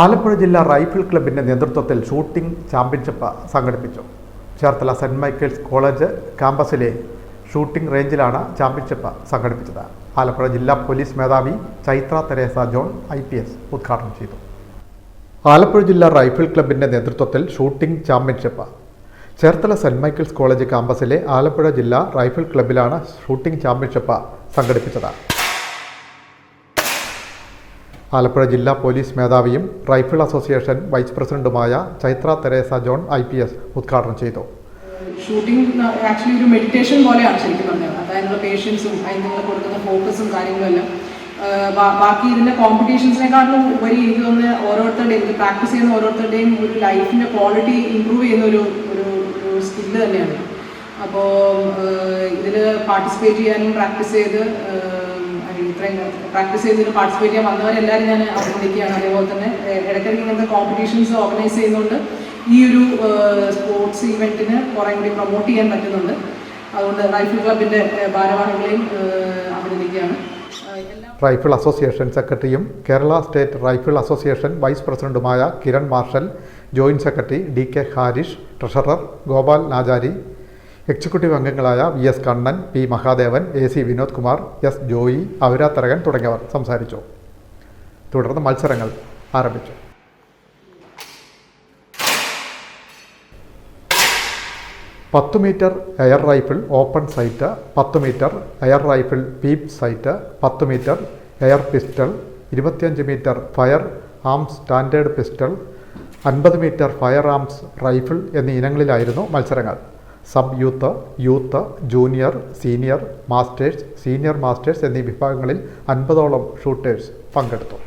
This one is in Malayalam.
ആലപ്പുഴ ജില്ലാ റൈഫിൾ ക്ലബിന്റെ നേതൃത്വത്തിൽ ഷൂട്ടിംഗ് ചാമ്പ്യൻഷിപ്പ് സംഘടിപ്പിച്ചു. ചേർത്തല സെന്റ് മൈക്കിൾസ് കോളേജ് ക്യാമ്പസിലെ ഷൂട്ടിംഗ് റേഞ്ചിലാണ് ചാമ്പ്യൻഷിപ്പ് സംഘടിപ്പിച്ചത്. ആലപ്പുഴ ജില്ലാ പോലീസ് മേധാവി Chaithra Theresa John I P S ഉദ്ഘാടനം ചെയ്തു. ആലപ്പുഴ ജില്ലാ റൈഫിൾ ക്ലബിന്റെ നേതൃത്വത്തിൽ shooting championship. Cherthala saint Michael's college ക്യാമ്പസിലെ Alappuzha ജില്ലാ റൈഫിൾ ക്ലബിലാണ് ഷൂട്ടിംഗ് ചാമ്പ്യൻഷിപ്പ് സംഘടിപ്പിച്ചത്. ആലപ്പുഴ ജില്ലാ പോലീസ് മേധാവിയും റൈഫിൾ അസോസിയേഷൻ വൈസ് പ്രസിഡന്റുമായ Chaithra Theresa John I P S ഉദ്ഘാടനം ചെയ്തു. ഷൂട്ടിംഗ് ആക്ച്വലി ഒരു മെഡിറ്റേഷൻ പോലെയാണ് ശരിക്കും പറഞ്ഞത്. അതായതിനുള്ള പേഷ്യൻസും അതിന് കൊടുക്കുന്ന ഫോക്കസും കാര്യങ്ങളും ബാക്കി ഇതിന്റെ കോമ്പറ്റീഷൻസിനെക്കാട്ടിലും ഉപരി എനിക്ക് തോന്നുന്നത് ഓരോരുത്തരുടെയും ഇത് പ്രാക്ടീസ് ചെയ്യുന്ന ഓരോരുത്തരുടെയും ഒരു ലൈഫിന്റെ ക്വാളിറ്റി ഇമ്പ്രൂവ് ചെയ്യുന്ന ഒരു ഒരു സ്കില്ല് തന്നെയാണ്. അപ്പോൾ ഇതിൽ പാർട്ടിസിപ്പേറ്റ് ചെയ്യാനും പ്രാക്ടീസ് ചെയ്ത് ഇത്രയും പ്രാക്ടീസ് ചെയ്തിട്ട് പാർട്ടിസിപ്പേറ്റ് ചെയ്യാൻ വന്നവരെല്ലാവരും ഞാൻ അഭിനന്ദിക്കുകയാണ്. അതേപോലെ തന്നെ ഇടയ്ക്കിടയ്ക്ക് ഇങ്ങനത്തെ കോമ്പറ്റീഷൻസ് ഓർഗനൈസ് ചെയ്യുന്നുണ്ട്. ഈ ഒരു സ്പോർട്സ് ഇവന്റിന് കുറേ കൂടി പ്രൊമോട്ട് ചെയ്യാൻ പറ്റുന്നുണ്ട്. അതുകൊണ്ട് റൈഫിൾ ക്ലബിന്റെ ഭാരവാഹികളെയും അഭിനന്ദിക്കുകയാണ്. റൈഫിൾ അസോസിയേഷൻ സെക്രട്ടറിയും Kerala state rifle association vice പ്രസിഡന്റുമായ Kiran Marshal joint secretary D K Harish treasurer Gopal Najari executive അംഗങ്ങളായ V S Kannan P Mahadevan A C Vinod Kumar S Joy Avira Tharakan തുടങ്ങിയവർ സംസാരിച്ചു. തുടർന്ന് മത്സരങ്ങൾ ആരംഭിച്ചു. പത്ത് metre air rifle open sight പത്ത് metre air rifle peep sight പത്ത് മീറ്റർ എയർ പിസ്റ്റൾ ഇരുപത്തിയഞ്ച് metre fire arms standard pistol അൻപത് മീറ്റർ ഫയർ ആംസ് റൈഫിൾ എന്നീ ഇനങ്ങളിലായിരുന്നു മത്സരങ്ങൾ. Sub youth youth junior senior masters senior masters എന്നീ വിഭാഗങ്ങളിൽ അൻപതോളം ഷൂട്ടേഴ്സ് പങ്കെടുത്തു.